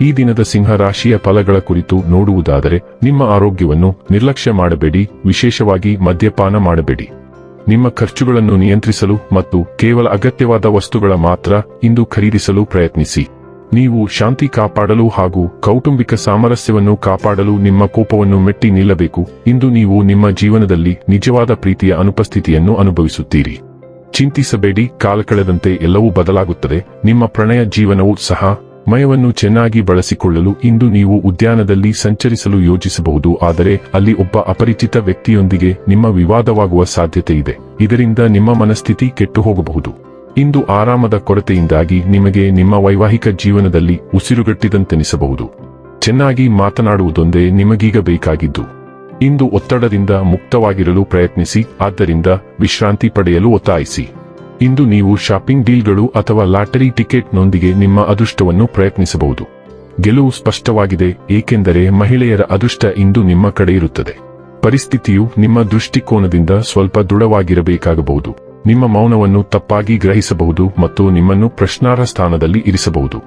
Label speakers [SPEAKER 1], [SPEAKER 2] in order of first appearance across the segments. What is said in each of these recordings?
[SPEAKER 1] ಈ ದಿನದ ಸಿಂಹ ರಾಶಿಯ ಫಲಗಳ ಕುರಿತು ನೋಡುವುದಾದರೆ, ನಿಮ್ಮ ಆರೋಗ್ಯವನ್ನು ನಿರ್ಲಕ್ಷ್ಯ ಮಾಡಬೇಡಿ, ವಿಶೇಷವಾಗಿ ಮದ್ಯಪಾನ ಮಾಡಬೇಡಿ. ನಿಮ್ಮ ಖರ್ಚುಗಳನ್ನು ನಿಯಂತ್ರಿಸಲು ಮತ್ತು ಕೇವಲ ಅಗತ್ಯವಾದ ವಸ್ತುಗಳ ಮಾತ್ರ ಇಂದು ಖರೀದಿಸಲು ಪ್ರಯತ್ನಿಸಿ. ನೀವು ಶಾಂತಿ ಕಾಪಾಡಲು ಹಾಗೂ ಕೌಟುಂಬಿಕ ಸಾಮರಸ್ಯವನ್ನು ಕಾಪಾಡಲು ನಿಮ್ಮ ಕೋಪವನ್ನು ಮೆಟ್ಟಿ ನಿಲ್ಲಬೇಕು. ಇಂದು ನೀವು ನಿಮ್ಮ ಜೀವನದಲ್ಲಿ ನಿಜವಾದ ಪ್ರೀತಿಯ ಅನುಪಸ್ಥಿತಿಯನ್ನು ಅನುಭವಿಸುತ್ತೀರಿ. ಚಿಂತಿಸಬೇಡಿ, ಕಾಲ ಕಳೆದಂತೆ ಎಲ್ಲವೂ ಬದಲಾಗುತ್ತದೆ. ನಿಮ್ಮ ಪ್ರಣಯ ಜೀವನವೂ ಸಹ ಮಯವನ್ನು ಚೆನ್ನಾಗಿ ಬಳಸಿಕೊಳ್ಳಲು ಇಂದು ನೀವು ಉದ್ಯಾನದಲ್ಲಿ ಸಂಚರಿಸಲು ಯೋಜಿಸಬಹುದು ಆದರೆ ಅಲ್ಲಿ ಒಬ್ಬ ಅಪರಿಚಿತ ವ್ಯಕ್ತಿಯೊಂದಿಗೆ ನಿಮ್ಮ ವಿವಾದವಾಗುವ ಸಾಧ್ಯತೆ ಇದೆ. ಇದರಿಂದ ನಿಮ್ಮ ಮನಸ್ಥಿತಿ ಕೆಟ್ಟು ಹೋಗಬಹುದು ಇಂದು ಆರಾಮದ ಕೊರತೆಯಿಂದಾಗಿ ನಿಮಗೆ ನಿಮ್ಮ ವೈವಾಹಿಕ ಜೀವನದಲ್ಲಿ ಉಸಿರುಗಟ್ಟಿದಂತೆನಿಸಬಹುದು. ಚೆನ್ನಾಗಿ ಮಾತನಾಡುವುದೊಂದೇ ನಿಮಗೀಗ ಬೇಕಾಗಿದ್ದು. ಇಂದು ಒತ್ತಡದಿಂದ ಮುಕ್ತವಾಗಿರಲು ಪ್ರಯತ್ನಿಸಿ, ಆದ್ದರಿಂದ ವಿಶ್ರಾಂತಿ ಪಡೆಯಲು ಒತ್ತಾಯಿಸಿ. ಇಂದು ನೀವು ಶಾಪಿಂಗ್ ಡೀಲ್ಗಳು ಅಥವಾ ಲಾಟರಿ ಟಿಕೆಟ್ನೊಂದಿಗೆ ನಿಮ್ಮ ಅದೃಷ್ಟವನ್ನು ಪ್ರಯತ್ನಿಸಬಹುದು. ಗೆಲುವು ಸ್ಪಷ್ಟವಾಗಿದೆ, ಏಕೆಂದರೆ ಮಹಿಳೆಯರ ಅದೃಷ್ಟ ಇಂದು ನಿಮ್ಮ ಕಡೆ ಇರುತ್ತದೆ. ಪರಿಸ್ಥಿತಿಯು ನಿಮ್ಮ ದೃಷ್ಟಿಕೋನದಿಂದ ಸ್ವಲ್ಪ ದೃಢವಾಗಿರಬೇಕಾಗಬಹುದು. ನಿಮ್ಮ ಮೌನವನ್ನು ತಪ್ಪಾಗಿ ಗ್ರಹಿಸಬಹುದು ಮತ್ತು ನಿಮ್ಮನ್ನು ಪ್ರಶ್ನಾರ್ಹ ಸ್ಥಾನದಲ್ಲಿ ಇರಿಸಬಹುದು.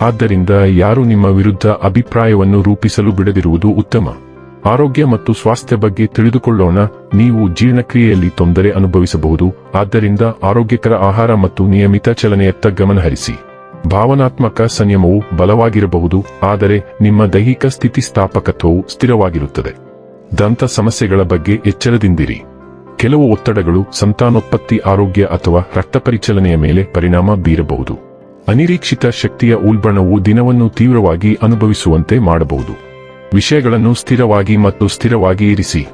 [SPEAKER 1] ಆದ್ದರಿಂದ ಯಾರು ನಿಮ್ಮ ವಿರುದ್ಧ ಅಭಿಪ್ರಾಯವನ್ನು ರೂಪಿಸಲು ಬಿಡದಿರುವುದು ಉತ್ತಮ. ಆರೋಗ್ಯ ಮತ್ತು ಸ್ವಾಸ್ಥ್ಯ ಬಗ್ಗೆ ತಿಳಿದುಕೊಳ್ಳೋಣ. ನೀವು ಜೀರ್ಣಕ್ರಿಯೆಯಲ್ಲಿ ತೊಂದರೆ ಅನುಭವಿಸಬಹುದು. ಆದ್ದರಿಂದ ಆರೋಗ್ಯಕರ ಆಹಾರ ಮತ್ತು ನಿಯಮಿತ ಚಲನೆಯತ್ತ ಗಮನಹರಿಸಿ. ಭಾವನಾತ್ಮಕ ಸಂಯಮವು ಬಲವಾಗಿರಬಹುದು, ಆದರೆ ನಿಮ್ಮ ದೈಹಿಕ ಸ್ಥಿತಿಸ್ಥಾಪಕತ್ವವು ಸ್ಥಿರವಾಗಿರುತ್ತದೆ. ದಂತ ಸಮಸ್ಯೆಗಳ ಬಗ್ಗೆ ಎಚ್ಚರದಿಂದಿರಿ. ಕೆಲವು ಒತ್ತಡಗಳು ಸಂತಾನೋತ್ಪತ್ತಿ, ಆರೋಗ್ಯ ಅಥವಾ ರಕ್ತ ಪರಿಚಲನೆಯ ಮೇಲೆ ಪರಿಣಾಮ ಬೀರಬಹುದು. ಅನಿರೀಕ್ಷಿತ ಶಕ್ತಿಯ ಉಲ್ಬಣವು ದಿನವನ್ನು ತೀವ್ರವಾಗಿ ಅನುಭವಿಸುವಂತೆ ಮಾಡಬಹುದು. ವಿಷಯಗಳನ್ನು ಸ್ಥಿರವಾಗಿ ಮತ್ತು ಸ್ಥಿರವಾಗಿ ಇರಿಸಿ.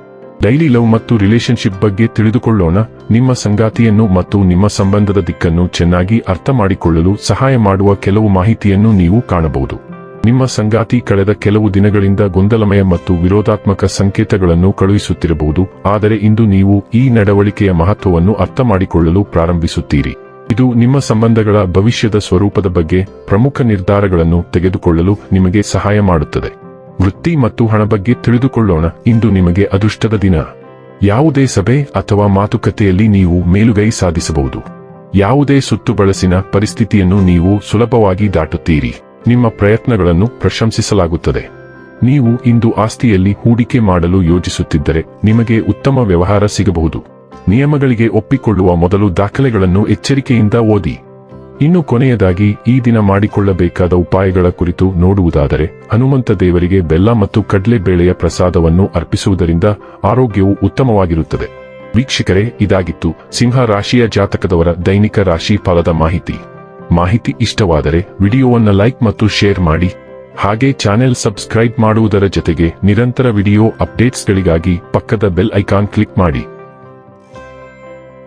[SPEAKER 1] ಡೈಲಿ ಲವ್ ಮತ್ತು ರಿಲೇಶನ್ಶಿಪ್ ಬಗ್ಗೆ ತಿಳಿದುಕೊಳ್ಳೋಣ, ನಿಮ್ಮ ಸಂಗಾತಿಯನ್ನು ಮತ್ತು ನಿಮ್ಮ ಸಂಬಂಧದ ದಿಕ್ಕನ್ನು ಚೆನ್ನಾಗಿ ಅರ್ಥ ಮಾಡಿಕೊಳ್ಳಲು ಸಹಾಯ ಮಾಡುವ ಕೆಲವು ಮಾಹಿತಿಯನ್ನು ನೀವು ಕಾಣಬಹುದು. ನಿಮ್ಮ ಸಂಗಾತಿ ಕಳೆದ ಕೆಲವು ದಿನಗಳಿಂದ ಗೊಂದಲಮಯ ಮತ್ತು ವಿರೋಧಾತ್ಮಕ ಸಂಕೇತಗಳನ್ನು ಕಳುಹಿಸುತ್ತಿರಬಹುದು, ಆದರೆ ಇಂದು ನೀವು ಈ ನಡವಳಿಕೆಯ ಮಹತ್ವವನ್ನು ಅರ್ಥ ಮಾಡಿಕೊಳ್ಳಲು ಪ್ರಾರಂಭಿಸುತ್ತೀರಿ. ಇದು ನಿಮ್ಮ ಸಂಬಂಧಗಳ ಭವಿಷ್ಯದ ಸ್ವರೂಪದ ಬಗ್ಗೆ ಪ್ರಮುಖ ನಿರ್ಧಾರಗಳನ್ನು ತೆಗೆದುಕೊಳ್ಳಲು ನಿಮಗೆ ಸಹಾಯ ಮಾಡುತ್ತದೆ. ವೃತ್ತಿ ಮತ್ತು ಹಣ ಬಗ್ಗೆ ತಿಳಿದುಕೊಳ್ಳೋಣ. ಇಂದು ನಿಮಗೆ ಅದೃಷ್ಟದ ದಿನ. ಯಾವುದೇ ಸಭೆ ಅಥವಾ ಮಾತುಕತೆಯಲ್ಲಿ ನೀವು ಮೇಲುಗೈ ಸಾಧಿಸಬಹುದು. ಯಾವುದೇ ಸುತ್ತು ಬಳಸಿನ ಪರಿಸ್ಥಿತಿಯನ್ನು ನೀವು ಸುಲಭವಾಗಿ ದಾಟುತ್ತೀರಿ. ನಿಮ್ಮ ಪ್ರಯತ್ನಗಳನ್ನು ಪ್ರಶಂಸಿಸಲಾಗುತ್ತದೆ. ನೀವು ಇಂದು ಆಸ್ತಿಯಲ್ಲಿ ಹೂಡಿಕೆ ಮಾಡಲು ಯೋಜಿಸುತ್ತಿದ್ದರೆ ನಿಮಗೆ ಉತ್ತಮ ವ್ಯವಹಾರ ಸಿಗಬಹುದು. ನಿಯಮಗಳಿಗೆ ಒಪ್ಪಿಕೊಳ್ಳುವ ಮೊದಲು ದಾಖಲೆಗಳನ್ನು ಎಚ್ಚರಿಕೆಯಿಂದ ಓದಿ. ಇನ್ನು ಕೊನೆಯದಾಗಿ ಈ ದಿನ ಮಾಡಿಕೊಳ್ಳಬೇಕಾದ ಉಪಾಯಗಳ ಕುರಿತು ನೋಡುವುದಾದರೆ, ಹನುಮಂತ ದೇವರಿಗೆ ಬೆಲ್ಲ ಮತ್ತು ಕಡಲೆಬೇಳೆಯ ಪ್ರಸಾದವನ್ನು ಅರ್ಪಿಸುವುದರಿಂದ ಆರೋಗ್ಯವು ಉತ್ತಮವಾಗಿರುತ್ತದೆ. ವೀಕ್ಷಕರೇ, ಇದಾಗಿತ್ತು ಸಿಂಹ ರಾಶಿಯ ಜಾತಕದವರ ದೈನಿಕ ರಾಶಿ ಫಲದ ಮಾಹಿತಿ. ಮಾಹಿತಿ ಇಷ್ಟವಾದರೆ ವಿಡಿಯೋವನ್ನು ಲೈಕ್ ಮತ್ತು ಶೇರ್ ಮಾಡಿ. ಹಾಗೆ ಚಾನೆಲ್ ಸಬ್ಸ್ಕ್ರೈಬ್ ಮಾಡುವುದರ ಜೊತೆಗೆ ನಿರಂತರ ವಿಡಿಯೋ ಅಪ್ಡೇಟ್ಸ್ಗಳಿಗಾಗಿ ಪಕ್ಕದ ಬೆಲ್ ಐಕಾನ್ ಕ್ಲಿಕ್ ಮಾಡಿ.